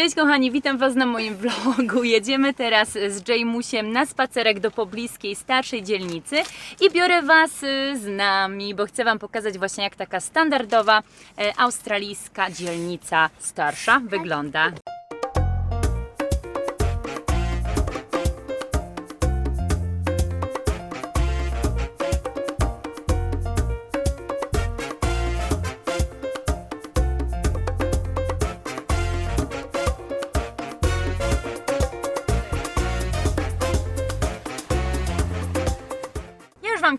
Cześć kochani, witam Was na moim vlogu. Jedziemy teraz z Jaymusiem na spacerek do pobliskiej starszej dzielnicy i biorę Was y, z nami, bo chcę Wam pokazać właśnie jak taka standardowa e, australijska dzielnica starsza wygląda.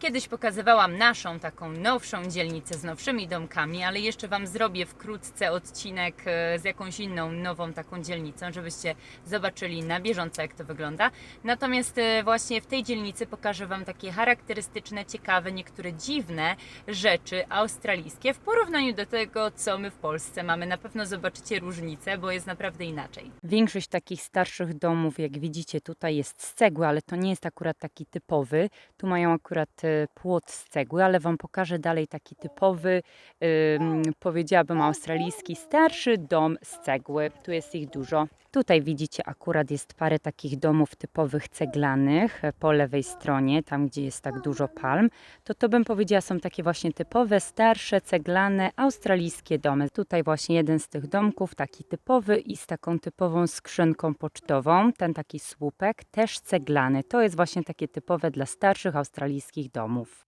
Kiedyś pokazywałam naszą taką nowszą dzielnicę z nowszymi domkami, ale jeszcze Wam zrobię wkrótce odcinek e, z jakąś inną nową taką dzielnicą, żebyście zobaczyli na bieżąco jak to wygląda. Natomiast e, właśnie w tej dzielnicy pokażę Wam takie charakterystyczne, ciekawe, niektóre dziwne rzeczy australijskie w porównaniu do tego, co my w Polsce mamy. Na pewno zobaczycie różnicę, bo jest naprawdę inaczej. Większość takich starszych domów, jak widzicie, tutaj jest z cegły, ale to nie jest akurat taki typowy. Tu mają akurat e, płot z cegły, ale Wam pokażę dalej taki typowy, ym, powiedziałabym australijski, starszy dom z cegły. Tu jest ich dużo. Tutaj widzicie akurat jest parę takich domów typowych ceglanych e, po lewej stronie, tam gdzie jest tak dużo palm. To to bym powiedziała są takie właśnie typowe, starsze, ceglane, australijskie domy. Tutaj właśnie jeden z tych domków, taki typowy i z taką typową skrzynką pocztową. Ten taki słupek, też ceglany. To jest właśnie takie typowe dla starszych australijskich domów.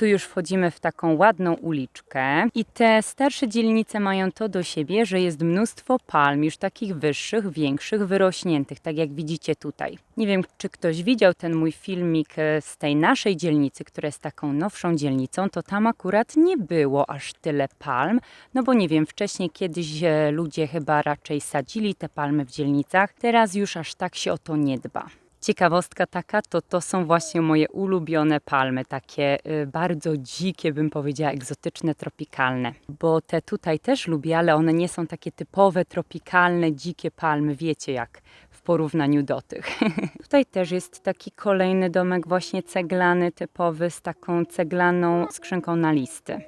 Tu już wchodzimy w taką ładną uliczkę i te starsze dzielnice mają to do siebie, że jest mnóstwo palm, już takich wyższych, większych, wyrośniętych, tak jak widzicie tutaj. Nie wiem, czy ktoś widział ten mój filmik e, z tej naszej dzielnicy, która jest taką nowszą dzielnicą, to tam akurat nie było aż tyle palm, no bo nie wiem, wcześniej kiedyś e, ludzie chyba raczej sadzili te palmy w dzielnicach, teraz już aż tak się o to nie dba. Ciekawostka taka, to to są właśnie moje ulubione palmy, takie y, bardzo dzikie, bym powiedziała, egzotyczne, tropikalne. Bo te tutaj też lubię, ale one nie są takie typowe, tropikalne, dzikie palmy, wiecie jak w porównaniu do tych. tutaj też jest taki kolejny domek właśnie ceglany, typowy, z taką ceglaną skrzynką na listy.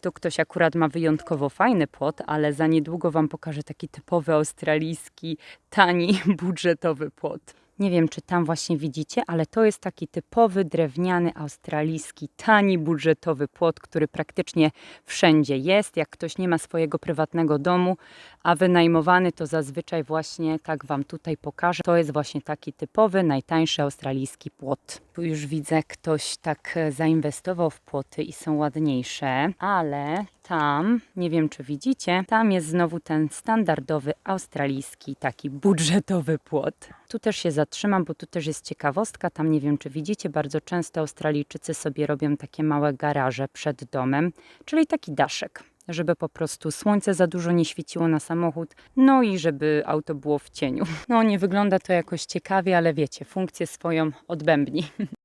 Tu ktoś akurat ma wyjątkowo fajny płot, ale za niedługo Wam pokażę taki typowy australijski, tani, budżetowy płot. Nie wiem, czy tam właśnie widzicie, ale to jest taki typowy drewniany australijski, tani, budżetowy płot, który praktycznie wszędzie jest. Jak ktoś nie ma swojego prywatnego domu, a wynajmowany, to zazwyczaj właśnie tak Wam tutaj pokażę. To jest właśnie taki typowy, najtańszy australijski płot. Tu już widzę, ktoś tak e, zainwestował w płoty i są ładniejsze, ale tam, nie wiem czy widzicie, tam jest znowu ten standardowy australijski, taki budżetowy płot. Tu też się zatrzymam, bo tu też jest ciekawostka. Tam nie wiem, czy widzicie, bardzo często Australijczycy sobie robią takie małe garaże przed domem, czyli taki daszek, żeby po prostu słońce za dużo nie świeciło na samochód, no i żeby auto było w cieniu. No nie wygląda to jakoś ciekawie, ale wiecie, funkcję swoją odbębni.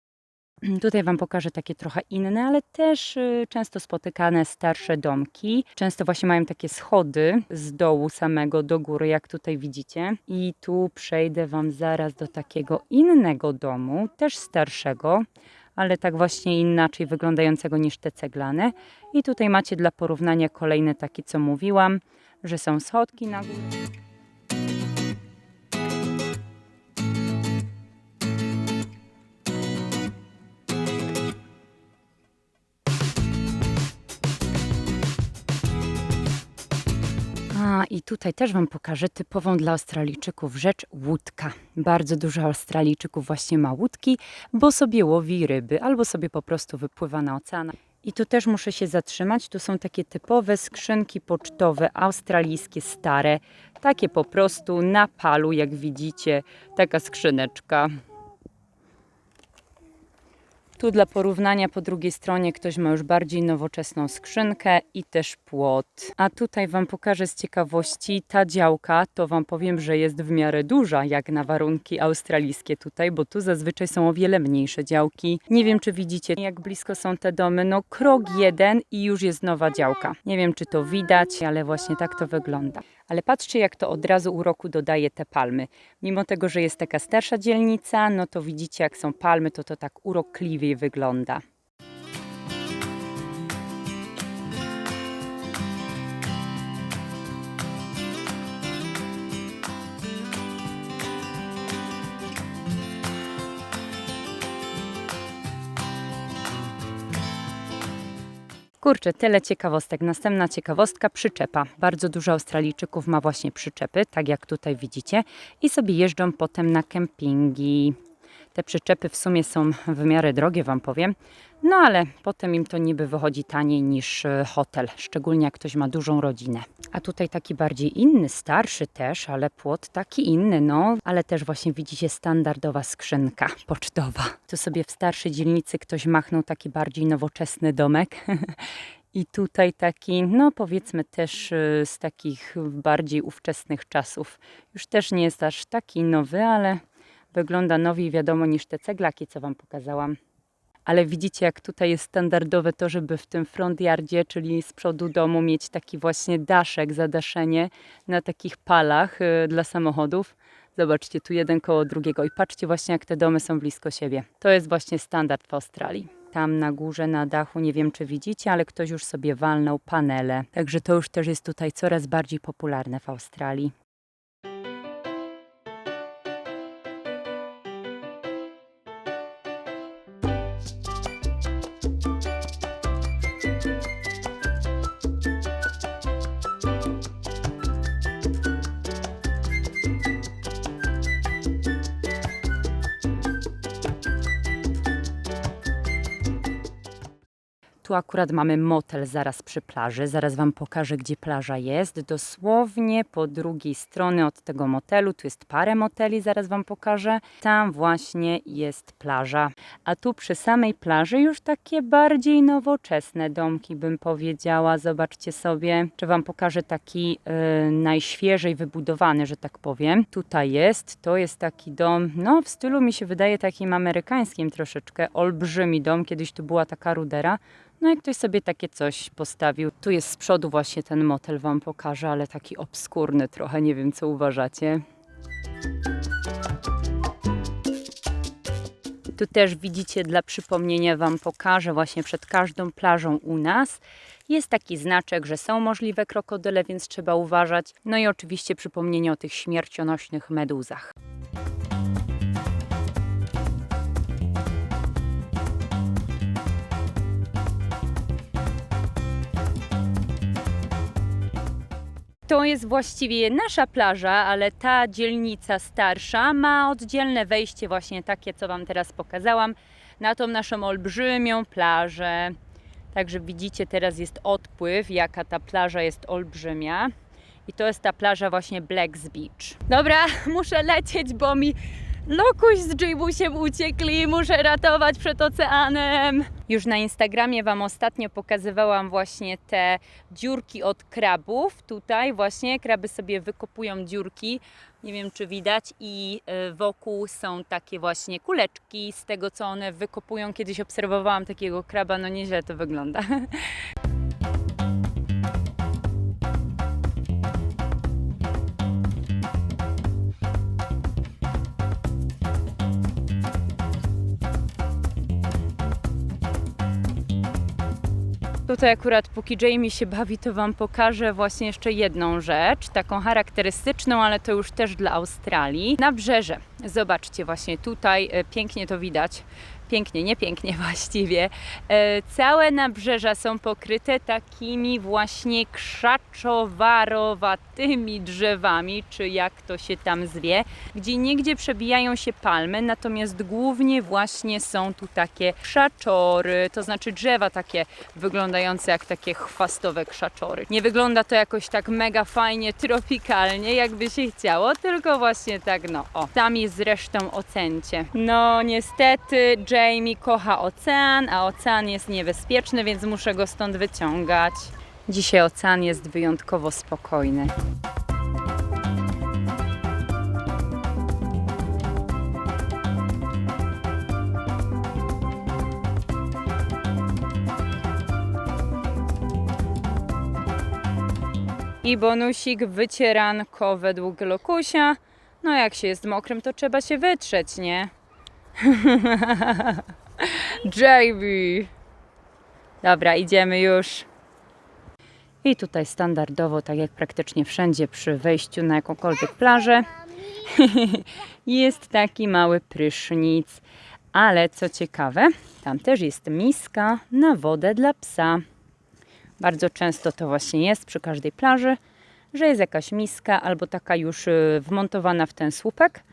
Tutaj Wam pokażę takie trochę inne, ale też y, często spotykane starsze domki. Często właśnie mają takie schody z dołu samego do góry, jak tutaj widzicie. I tu przejdę Wam zaraz do takiego innego domu, też starszego, ale tak właśnie inaczej wyglądającego niż te ceglane. I tutaj macie dla porównania kolejny taki, co mówiłam, że są schodki na górę. I tutaj też Wam pokażę typową dla Australijczyków rzecz łódka. Bardzo dużo Australijczyków właśnie ma łódki, bo sobie łowi ryby albo sobie po prostu wypływa na ocean. I tu też muszę się zatrzymać. Tu są takie typowe skrzynki pocztowe, australijskie, stare. Takie po prostu na palu, jak widzicie, taka skrzyneczka. Tu dla porównania po drugiej stronie ktoś ma już bardziej nowoczesną skrzynkę i też płot. A tutaj Wam pokażę z ciekawości, ta działka to Wam powiem, że jest w miarę duża jak na warunki australijskie tutaj, bo tu zazwyczaj są o wiele mniejsze działki. Nie wiem czy widzicie jak blisko są te domy, no krok jeden i już jest nowa działka. Nie wiem czy to widać, ale właśnie tak to wygląda. Ale patrzcie, jak to od razu uroku dodaje te palmy. Mimo tego, że jest taka starsza dzielnica, no to widzicie, jak są palmy, to to tak urokliwiej wygląda. Kurczę, tyle ciekawostek. Następna ciekawostka, przyczepa. Bardzo dużo Australijczyków ma właśnie przyczepy, tak jak tutaj widzicie, i sobie jeżdżą potem na kempingi. Te przyczepy w sumie są w miarę drogie, Wam powiem. No ale potem im to niby wychodzi taniej niż e, hotel, szczególnie jak ktoś ma dużą rodzinę. A tutaj taki bardziej inny, starszy też, ale płot taki inny, no. Ale też właśnie widzicie standardowa skrzynka pocztowa. Tu sobie w starszej dzielnicy ktoś machnął taki bardziej nowoczesny domek. I tutaj taki, no powiedzmy też y, z takich bardziej ówczesnych czasów. Już też nie jest aż taki nowy, ale wygląda nowiej wiadomo niż te ceglaki, co Wam pokazałam. Ale widzicie, jak tutaj jest standardowe to, żeby w tym front yardzie, czyli z przodu domu, mieć taki właśnie daszek, zadaszenie na takich palach y, dla samochodów. Zobaczcie, tu jeden koło drugiego i patrzcie właśnie, jak te domy są blisko siebie. To jest właśnie standard w Australii. Tam na górze, na dachu, nie wiem czy widzicie, ale ktoś już sobie walnął panele. Także to już też jest tutaj coraz bardziej popularne w Australii. Tu akurat mamy motel zaraz przy plaży. Zaraz Wam pokażę, gdzie plaża jest. Dosłownie po drugiej stronie od tego motelu. Tu jest parę moteli, zaraz Wam pokażę. Tam właśnie jest plaża. A tu przy samej plaży już takie bardziej nowoczesne domki, bym powiedziała. Zobaczcie sobie. Czy Wam pokażę taki y, najświeżej wybudowany, że tak powiem. Tutaj jest. To jest taki dom, no w stylu mi się wydaje takim amerykańskim troszeczkę. Olbrzymi dom. Kiedyś tu była taka rudera. No i ktoś sobie takie coś postawił. Tu jest z przodu właśnie ten motel, wam pokażę, ale taki obskurny trochę, nie wiem co uważacie. Tu też widzicie, dla przypomnienia wam pokażę właśnie przed każdą plażą u nas. Jest taki znaczek, że są możliwe krokodyle, więc trzeba uważać. No i oczywiście przypomnienie o tych śmiercionośnych meduzach. To jest właściwie nasza plaża, ale ta dzielnica starsza ma oddzielne wejście, właśnie takie, co Wam teraz pokazałam, na tą naszą olbrzymią plażę. Także widzicie, teraz jest odpływ, jaka ta plaża jest olbrzymia. I to jest ta plaża właśnie Blacks Beach. Dobra, muszę lecieć, bo mi Lokuś z Jibusiem uciekli, muszę ratować przed oceanem. Już na Instagramie Wam ostatnio pokazywałam właśnie te dziurki od krabów. Tutaj właśnie kraby sobie wykopują dziurki. Nie wiem, czy widać, i y, wokół są takie właśnie kuleczki z tego, co one wykopują. Kiedyś obserwowałam takiego kraba, no nieźle to wygląda. Tutaj akurat póki Jamie się bawi, to Wam pokażę właśnie jeszcze jedną rzecz, taką charakterystyczną, ale to już też dla Australii. Nabrzeże. Zobaczcie właśnie tutaj, e, pięknie to widać. Pięknie, nie pięknie właściwie. E, całe nabrzeża są pokryte takimi właśnie krzaczowarowatymi drzewami, czy jak to się tam zwie, gdzie niegdzie przebijają się palmy, natomiast głównie właśnie są tu takie krzaczory, to znaczy drzewa takie wyglądające jak takie chwastowe krzaczory. Nie wygląda to jakoś tak mega fajnie, tropikalnie, jakby się chciało, tylko właśnie tak no, o. Tam jest zresztą ocencie. No niestety Jamie kocha ocean, a ocean jest niebezpieczny, więc muszę go stąd wyciągać. Dzisiaj ocean jest wyjątkowo spokojny. I bonusik wycieranko według Lokusia. No jak się jest mokrym, to trzeba się wytrzeć, nie? JB. Dobra, idziemy już. I tutaj standardowo, tak jak praktycznie wszędzie przy wejściu na jakąkolwiek plażę, jest taki mały prysznic. Ale co ciekawe, tam też jest miska na wodę dla psa. Bardzo często to właśnie jest przy każdej plaży, że jest jakaś miska albo taka już y, wmontowana w ten słupek,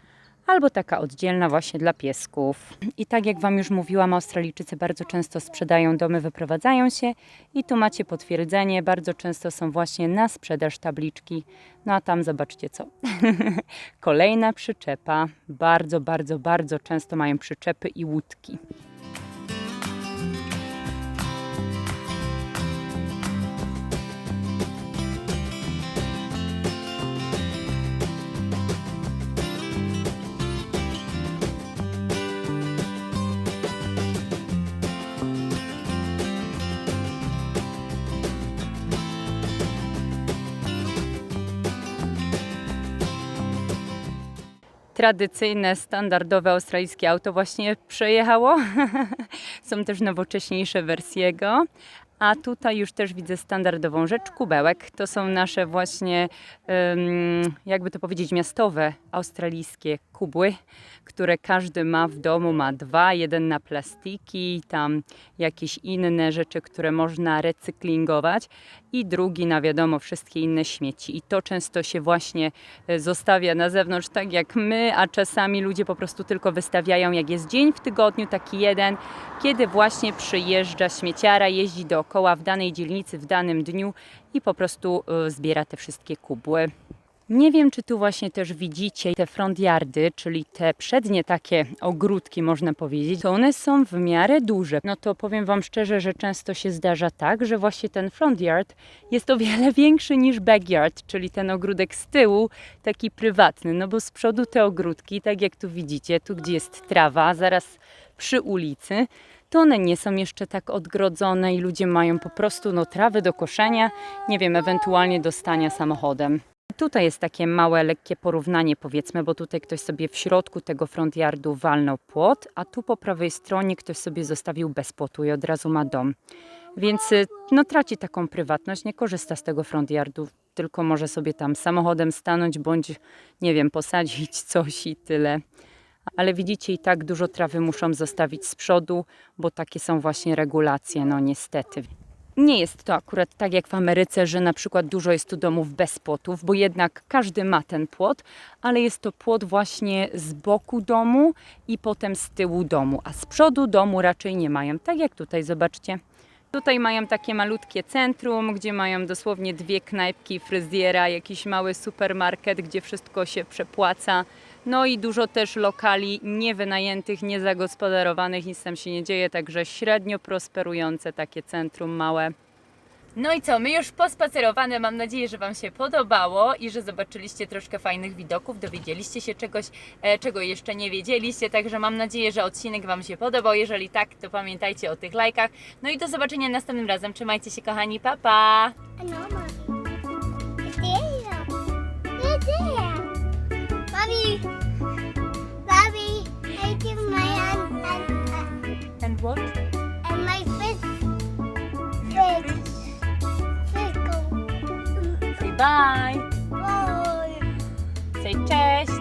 albo taka oddzielna właśnie dla piesków. I tak jak Wam już mówiłam, Australijczycy bardzo często sprzedają domy, wyprowadzają się i tu macie potwierdzenie, bardzo często są właśnie na sprzedaż tabliczki. No a tam zobaczcie co. Kolejna przyczepa. Bardzo, bardzo, bardzo często mają przyczepy i łódki. Tradycyjne, standardowe australijskie auto właśnie przejechało. Są też nowocześniejsze wersje go. A tutaj już też widzę standardową rzecz, kubełek. To są nasze właśnie, jakby to powiedzieć, miastowe australijskie kubły, które każdy ma w domu. Ma dwa, jeden na plastiki, tam jakieś inne rzeczy, które można recyklingować i drugi na wiadomo wszystkie inne śmieci. I to często się właśnie e, zostawia na zewnątrz, tak jak my, a czasami ludzie po prostu tylko wystawiają, jak jest dzień w tygodniu, taki jeden, kiedy właśnie przyjeżdża śmieciara, jeździ dookoła w danej dzielnicy, w danym dniu i po prostu e, zbiera te wszystkie kubły. Nie wiem, czy tu właśnie też widzicie te front yardy, czyli te przednie takie ogródki, można powiedzieć. To one są w miarę duże. No to powiem Wam szczerze, że często się zdarza tak, że właśnie ten front yard jest o wiele większy niż backyard, czyli ten ogródek z tyłu, taki prywatny. No bo z przodu te ogródki, tak jak tu widzicie, tu gdzie jest trawa, zaraz przy ulicy, to one nie są jeszcze tak odgrodzone i ludzie mają po prostu no, trawy do koszenia, nie wiem, ewentualnie do stania samochodem. Tutaj jest takie małe, lekkie porównanie, powiedzmy, bo tutaj ktoś sobie w środku tego front yardu walnął płot, a tu po prawej stronie ktoś sobie zostawił bez płotu i od razu ma dom. Więc y, no, traci taką prywatność, nie korzysta z tego front yardu, tylko może sobie tam samochodem stanąć bądź, nie wiem, posadzić coś i tyle. Ale widzicie, i tak dużo trawy muszą zostawić z przodu, bo takie są właśnie regulacje, no niestety. Nie jest to akurat tak jak w Ameryce, że na przykład dużo jest tu domów bez płotów, bo jednak każdy ma ten płot, ale jest to płot właśnie z boku domu i potem z tyłu domu, a z przodu domu raczej nie mają. Tak jak tutaj, zobaczcie. Tutaj mają takie malutkie centrum, gdzie mają dosłownie dwie knajpki, fryzjera, jakiś mały supermarket, gdzie wszystko się przepłaca. No i dużo też lokali niewynajętych, niezagospodarowanych, nic tam się nie dzieje, także średnio prosperujące takie centrum małe. No i co, my już pospacerowane, mam nadzieję, że Wam się podobało i że zobaczyliście troszkę fajnych widoków, dowiedzieliście się czegoś, e, czego jeszcze nie wiedzieliście, także mam nadzieję, że odcinek Wam się podobał, jeżeli tak, to pamiętajcie o tych lajkach. No i do zobaczenia następnym razem, trzymajcie się kochani, pa pa! Know, Mommy. It's there. It's there. Mommy. Mommy, I give my hand and, And what? and my fist. Fist. Fist. Say bye! Bye. Say cześć!